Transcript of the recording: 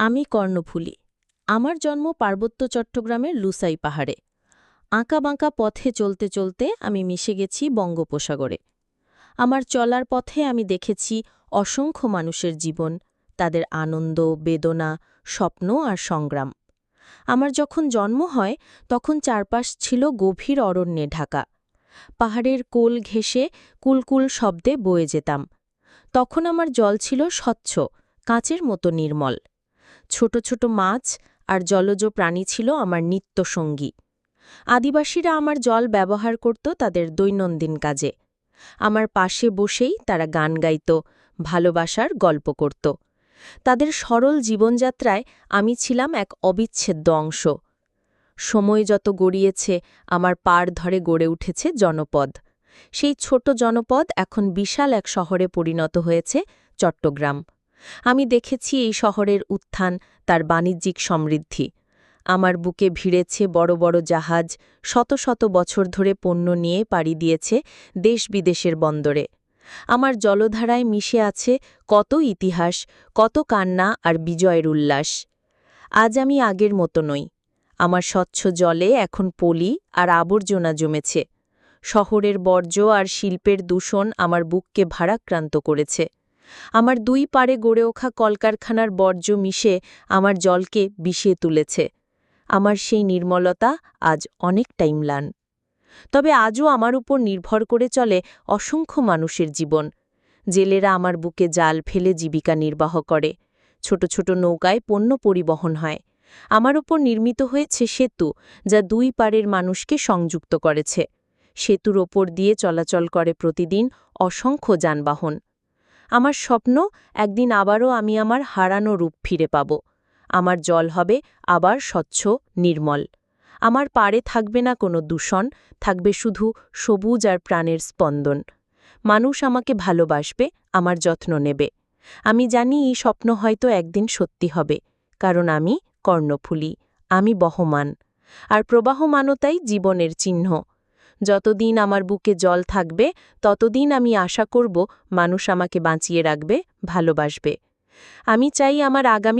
আমি কর্ণফুলী। আমার জন্ম পার্বত্য চট্টগ্রামের লুসাই পাহাড়ে। আঁকাবাঁকা পথে চলতে চলতে আমি মিশে গেছি বঙ্গোপসাগরে। আমার চলার পথে আমি দেখেছি অসংখ্য মানুষের জীবন, তাদের আনন্দ, বেদনা, স্বপ্ন আর সংগ্রাম। আমার যখন জন্ম হয়, তখন চারপাশ ছিল গভীর অরণ্যে ঢাকা। পাহাড়ের কোল ঘেঁষে কুলকুল শব্দে বয়ে যেতাম। তখন আমার জল ছিল স্বচ্ছ, কাঁচের মতো নির্মল। ছোট ছোট মাছ আর জলজ প্রাণী ছিল আমার নিত্যসঙ্গী। আদিবাসীরা আমার জল ব্যবহার করত তাদের দৈনন্দিন কাজে। আমার পাশে বসেই তারা গান গাইত, ভালোবাসার গল্প করত। তাদের সরল জীবনযাত্রায় আমি ছিলাম এক অবিচ্ছেদ্য অংশ। সময় যত গড়িয়েছে, আমার পার ধরে গড়ে উঠেছে জনপদ। সেই ছোট জনপদ এখন বিশাল এক শহরে পরিণত হয়েছে চট্টগ্রাম। আমি দেখেছি এই শহরের উত্থান, তার বাণিজ্যিক সমৃদ্ধি। আমার বুকে ভিড়েছে বড় বড় জাহাজ, শত শত বছর ধরে পণ্য নিয়ে পাড়ি দিয়েছে দেশ বিদেশের বন্দরে। আমার জলধারায় মিশে আছে কত ইতিহাস, কত কান্না আর বিজয়ের উল্লাস। আজ আমি আগের মতো নই। আমার স্বচ্ছ জলে এখন পলি আর আবর্জনা জমেছে। শহরের বর্জ্য আর শিল্পের দূষণ আমার বুককে ভারাক্রান্ত করেছে। আমার দুই পারে গড়ে ওঠা কলকারখানার বর্জ্য মিশে আমার জলকে বিষিয়ে তুলেছে। আমার সেই নির্মলতা আজ অনেকটাই ম্লান। তবে আজও আমার উপর নির্ভর করে চলে অসংখ্য মানুষের জীবন। জেলেরা আমার বুকে জাল ফেলে জীবিকা নির্বাহ করে। ছোট ছোট নৌকায় পণ্য পরিবহন হয়। আমার উপর নির্মিত হয়েছে সেতু, যা দুই পারের মানুষকে সংযুক্ত করেছে। সেতুর ওপর দিয়ে চলাচল করে প্রতিদিন অসংখ্য যানবাহন। আমার স্বপ্ন একদিন আবারও আমি আমার হারানো রূপ ফিরে পাব। আমার জল হবে আবার স্বচ্ছ, নির্মল। আমার পারে থাকবে না কোনো দূষণ, থাকবে শুধু সবুজ আর প্রাণের স্পন্দন। মানুষ আমাকে ভালোবাসবে, আমার যত্ন নেবে। আমি জানি এই স্বপ্ন হয়তো একদিন সত্যি হবে, কারণ আমি কর্ণফুলী, আমি বহমান। আর প্রবাহমানতাই জীবনের চিহ্ন। যতদিন আমার বুকে জল থাকবে, ততদিন আমি আশা করব মানুষ আমাকে বাঁচিয়ে রাখবে, ভালোবাসবে। আমি চাই আমার আগামী